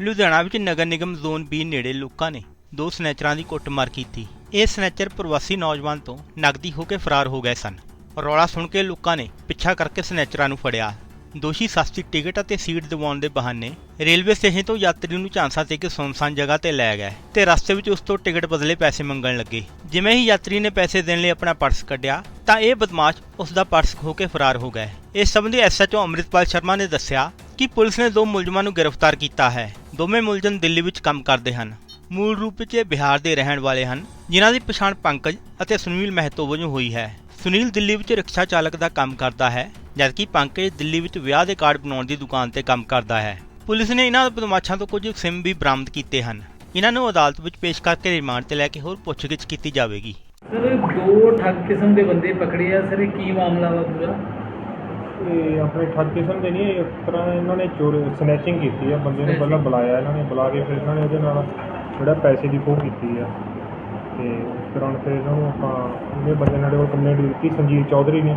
ਲੁਧਿਆਣਾ ਵਿੱਚ Nagar Nigam zone B ਨੇੜੇ ਲੋਕਾਂ ਨੇ ਦੋ ਸਨੈਚਰਾਂ ਦੀ ਕੁੱਟਮਾਰ ਕੀਤੀ। ਇਹ ਸਨੈਚਰ ਪ੍ਰਵਾਸੀ ਨੌਜਵਾਨ ਤੋਂ ਨਗਦੀ ਹੋ ਕੇ ਫਰਾਰ ਹੋ ਗਏ ਸਨ। ਰੌਲਾ ਸੁਣ ਕੇ ਲੋਕਾਂ ਨੇ ਪਿੱਛਾ ਕਰਕੇ ਸਨੈਚਰਾਂ ਨੂੰ ਫੜਿਆ। ਦੋਸ਼ੀ ਸਸਤੀ ਟਿਕਟ ਅਤੇ ਸੀਟ ਦਿਵਾਉਣ ਦੇ ਬਹਾਨੇ ਰੇਲਵੇ ਸਟੇਸ਼ਨ ਤੋਂ ਯਾਤਰੀ ਨੂੰ ਝਾਂਸਾ ਦੇ ਕੇ ਸੁਨਸਾਨ ਜਗ੍ਹਾ ਤੇ ਲੈ ਗਏ ਤੇ ਰਸਤੇ ਵਿੱਚ ਉਸ ਤੋਂ ਟਿਕਟ ਬਦਲੇ ਪੈਸੇ ਮੰਗਣ ਲੱਗੇ। ਜਿਵੇਂ ਹੀ ਯਾਤਰੀ ਨੇ ਪੈਸੇ ਦੇਣ ਲਈ ਆਪਣਾ ਪਰਸ ਕੱਢਿਆ, ਤਾਂ ਇਹ ਬਦਮਾਸ਼ ਉਸ ਦਾ ਪਰਸ ਖੋ ਕੇ ਫਰਾਰ ਹੋ ਗਏ। ਇਸ ਸੰਬੰਧੀ ਐਸਐਚਓ ਅੰਮ੍ਰਿਤਪਾਲ ਸ਼ਰਮਾ ਨੇ ਦੱਸਿਆ ਕਿ ਪੁਲਿਸ ਨੇ ਦੋ ਮੁਲਜ਼ਮਾਂ ਨੂੰ ਗ੍ਰਿਫਤਾਰ ਕੀਤਾ ਹੈ। ਦੋਵੇਂ ਮੁਲਜ਼ਮ ਦਿੱਲੀ ਵਿੱਚ ਕੰਮ ਕਰਦੇ ਹਨ। ਮੂਲ ਰੂਪ ਵਿੱਚ ਇਹ ਬਿਹਾਰ ਦੇ ਰਹਿਣ ਵਾਲੇ ਹਨ, ਜਿਨ੍ਹਾਂ ਦੀ ਪਛਾਣ ਪੰਕਜ ਅਤੇ ਸੁਨੀਲ ਮਹਿਤੋ ਵਜੋਂ ਹੋਈ ਹੈ। ਸੁਨੀਲ ਦਿੱਲੀ ਵਿੱਚ ਰਿਕਸ਼ਾ ਚਾਲਕ ਦਾ ਕੰਮ ਕਰਦਾ ਹੈ, ਜਦਕਿ ਪੰਕਜ ਦਿੱਲੀ ਵਿੱਚ ਵਿਆਹ ਦੇ ਕਾਰਡ ਬਣਾਉਣ ਦੀ ਦੁਕਾਨ ਤੇ ਕੰਮ ਕਰਦਾ ਹੈ। ਪੁਲਿਸ ਨੇ ਇਹਨਾਂ ਬਦਮਾਸ਼ਾਂ ਤੋਂ ਕੁਝ ਸਿਮ ਵੀ ਬਰਾਮਦ ਕੀਤੇ ਹਨ। ਇਹਨਾਂ ਨੂੰ ਅਦਾਲਤ ਵਿੱਚ ਪੇਸ਼ ਕਰਕੇ ਰਿਮਾਂਡ ਤੇ ਲੈ ਕੇ ਹੋਰ ਪੁੱਛਗਿੱਛ ਕੀਤੀ ਜਾਵੇਗੀ। ਸਰ ਦੋ ਠੱਗ ਕਿਸਮ ਦੇ ਬੰਦੇ ਪਕੜੇ ਆ। ਸਰ, ਇਹ ਕੀ ਮਾਮਲਾ ਵਾ ਪੂਰਾ? ਇਹ ਆਪਣੇ ਠੱਗ ਕਿਸਮ ਦੇ ਨਹੀਂ ਇਹ ਇੱਕ ਤਰ੍ਹਾਂ ਇਹਨਾਂ ਨੇ ਚੋਰ ਸਨੈਚਿੰਗ ਕੀਤੀ ਆ ਬੰਦੇ ਨੂੰ ਪਹਿਲਾਂ ਬੁਲਾਇਆ ਇਹਨਾਂ ਨੇ ਬੁਲਾ ਕੇ ਫਿਰ ਇਹਨਾਂ ਨੇ ਉਹਦੇ ਨਾਲ ਜਿਹੜਾ ਪੈਸੇ ਦੀ ਖੋਹ ਕੀਤੀ ਆ। ਤੇ ਉਸ ਦੌਰਾਨ ਫਿਰ ਇਹਨਾਂ ਨੂੰ ਆਪਾਂ ਉਹਨੇ ਬੰਦੇ ਨਾਲ ਉਹ ਕੰਪਲੇਂਟ ਦਿੱਤੀ ਸੰਜੀਵ ਚੌਧਰੀ ਨੇ।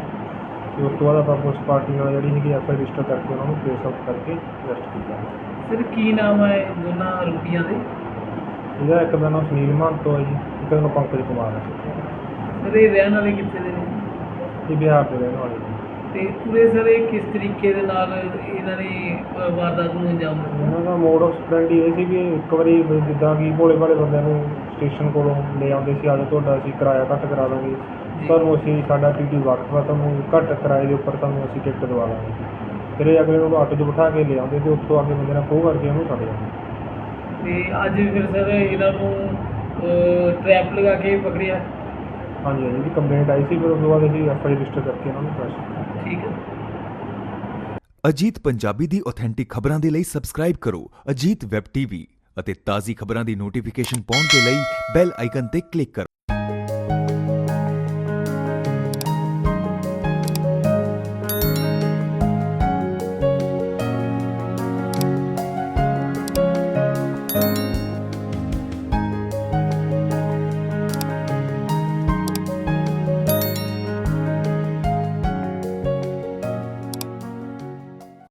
ਤੇ ਉਸ ਤੋਂ ਬਾਅਦ ਆਪਾਂ ਪੁਲਿਸ ਪਾਰਟੀ ਨਾਲ ਜਿਹੜੀ ਹੈਗੀ ਐਫ ਆਈ ਰਜਿਸਟਰ ਕਰਕੇ ਉਹਨਾਂ ਨੂੰ ਕੇਸ ਆਊਟ ਕਰਕੇ ਅਰੈਸਟ ਕੀਤਾ। ਸਰ ਕੀ ਨਾਮ ਹੈ ਦੋਨਾਂ ਰੁਪਈਆਂ ਦੇ? ਇਹਦਾ ਇੱਕ ਦਾ ਨਾਮ ਸੁਨੀਲ ਮਹੰਤੋ ਹੈ ਜੀ ਇੱਕ ਦਾ ਨਾਮ ਪੰਕਜ ਕੁਮਾਰ ਹੈ ਸਰ ਇਹ ਰਹਿਣ ਵਾਲੇ ਕਿੱਥੇ ਦੇ ਨੇ? ਇਹ ਬਿਹਾਰ ਦੇ ਰਹਿਣ ਵਾਲੇ ਤੇ ਪੂਰੇ ਸਰ ਇਹ ਕਿਸ ਤਰੀਕੇ ਦੇ ਨਾਲ ਇਹਨਾਂ ਨੇ ਅ, ਵਾਰਦਾਤ ਨੂੰ ਅੰਜਾਮ ਦਿੱਤਾ? ਇਹਨਾਂ ਦਾ ਮੋਡ ਆਫ ਸਟੈਂਡ ਇਹ ਸੀ ਵੀ ਇੱਕ ਵਾਰੀ ਵੀ ਜਿੱਦਾਂ ਕਿ ਭੋਲੇ ਭਾਲੇ ਬੰਦਿਆਂ ਨੂੰ ਸਟੇਸ਼ਨ ਕੋਲੋਂ ਲੈ ਆਉਂਦੇ ਸੀ ਅੱਜ ਤੁਹਾਡਾ ਅਸੀਂ ਕਿਰਾਇਆ ਘੱਟ ਕਰਾ ਦਾਂਗੇ। ਤੁਹਾਨੂੰ ਅਸੀਂ ਸਾਡਾ ਟੀਟੀ ਵਕਫ ਤੁਹਾਨੂੰ ਘੱਟ ਕਿਰਾਏ ਦੇ ਉੱਪਰ ਤੁਹਾਨੂੰ ਅਸੀਂ ਟਿਕਟ ਦਵਾ ਦਾਂਗੇ। ਫਿਰ ਇਹ ਅਗਲੇ ਨੂੰ ਆਟੋ 'ਚ ਬਿਠਾ ਕੇ ਲੈ ਆਉਂਦੇ ਤੇ ਉੱਥੋਂ ਆ ਕੇ ਬੰਦੇ ਨਾਲ ਖੋਹ ਕਰਕੇ ਉਹਨੂੰ ਛੱਡ ਜਾਂਦੇ। ਤੇ ਅੱਜ ਫਿਰ ਸਰ ਇਹਨਾਂ ਨੂੰ ਟ੍ਰੈਪ ਲਗਾ ਕੇ ਪਕੜਿਆ? ਹਾਂਜੀ ਹਾਂਜੀ ਜੀ ਕੰਪਲੇਂਟ ਆਈ ਸੀ ਫਿਰ ਉਸ ਤੋਂ ਬਾਅਦ ਅਸੀਂ ਐਫ ਆਈ ਰਜਿਸਟਰ ਕਰਕੇ ਉਹਨਾਂ ਨੂੰ ਕੀਤਾ। ਠੀਕ ਹੈ। ਅਜੀਤ ਪੰਜਾਬੀ ਦੀ ਆਥੈਂਟਿਕ ਖਬਰਾਂ ਦੇ ਲਈ ਸਬਸਕ੍ਰਾਈਬ ਕਰੋ ਅਜੀਤ ਵੈਬ ਟੀਵੀ ਅਤੇ ਤਾਜ਼ੀ ਖਬਰਾਂ ਦੀ ਨੋਟੀਫਿਕੇਸ਼ਨ ਪਾਉਣ ਦੇ ਲਈ ਬੈਲ ਆਈਕਨ ਤੇ ਕਲਿੱਕ ਕਰੋ।